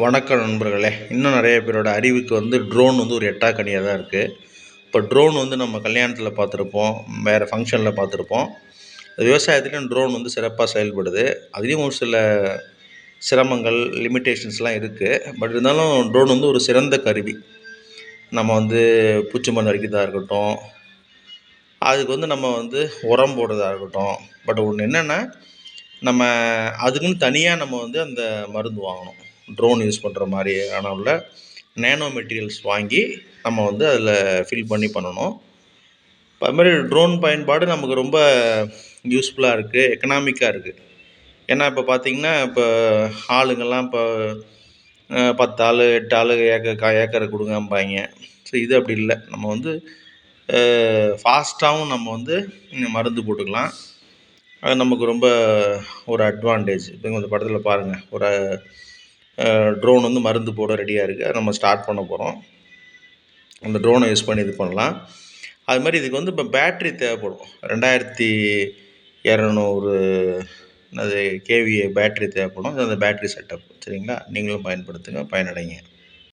வணக்கம் நண்பர்களே. இன்னும் நிறைய பேரோட அறிவுக்கு வந்து ட்ரோன் வந்து ஒரு எட்டாக்கனியாக தான் இருக்குது இப்போ ட்ரோன் வந்து நம்ம கல்யாணத்தில் பார்த்துருப்போம் வேறு ஃபங்க்ஷனில் பார்த்துருப்போம். விவசாயத்துலேயும் ட்ரோன் வந்து சிறப்பாக செயல்படுது. அதுலேயும் ஒரு சில சிரமங்கள் லிமிட்டேஷன்ஸ்லாம் இருக்குது பட் இருந்தாலும் ட்ரோன் வந்து ஒரு சிறந்த கருவி. நம்ம வந்து பூச்சி மருந்து அடிக்கிறதா இருக்கட்டும் அதுக்கு வந்து நம்ம வந்து உரம் போடுறதா இருக்கட்டும். பட் ஒன்று என்னென்னா நம்ம அதுக்குன்னு தனியாக நம்ம வந்து அந்த மருந்து வாங்கணும். ட்ரோன் யூஸ் பண்ணுற மாதிரியான உள்ள நேனோ மெட்டீரியல்ஸ் வாங்கி நம்ம வந்து அதில் ஃபில் பண்ணி பண்ணணும். இப்போ அது மாதிரி ட்ரோன் பயன்பாடு நமக்கு ரொம்ப யூஸ்ஃபுல்லாக இருக்குது எக்கனாமிக்காக இருக்குது ஏன்னா இப்போ பார்த்தீங்கன்னா இப்போ ஆளுங்கள்லாம் இப்போ பத்து ஆள் எட்டு ஆள் ஏக்கர் கா ஏக்கரை கொடுங்கம்பாங்க. ஸோ இது அப்படி இல்லை. நம்ம வந்து ஃபாஸ்ட்டாகவும் நம்ம வந்து மருந்து போட்டுக்கலாம். அது நமக்கு ரொம்ப ஒரு அட்வான்டேஜ் இப்போ இந்த படத்தில் பாருங்கள் ஒரு ட்ரோன் வந்து மருந்து போட ரெடியாக இருக்குது நம்ம ஸ்டார்ட் பண்ண போகிறோம் அந்த ட்ரோனை யூஸ் பண்ணி இது பண்ணலாம். அது மாதிரி இதுக்கு வந்து இப்போ பேட்ரி தேவைப்படும். ரெண்டாயிரத்தி இரநூறு அது கேவிஏ பேட்ரி தேவைப்படும். அந்த பேட்ரி செட்டப் சரிங்களா? நீங்களும் பயன்படுத்துங்க பயனடைங்க.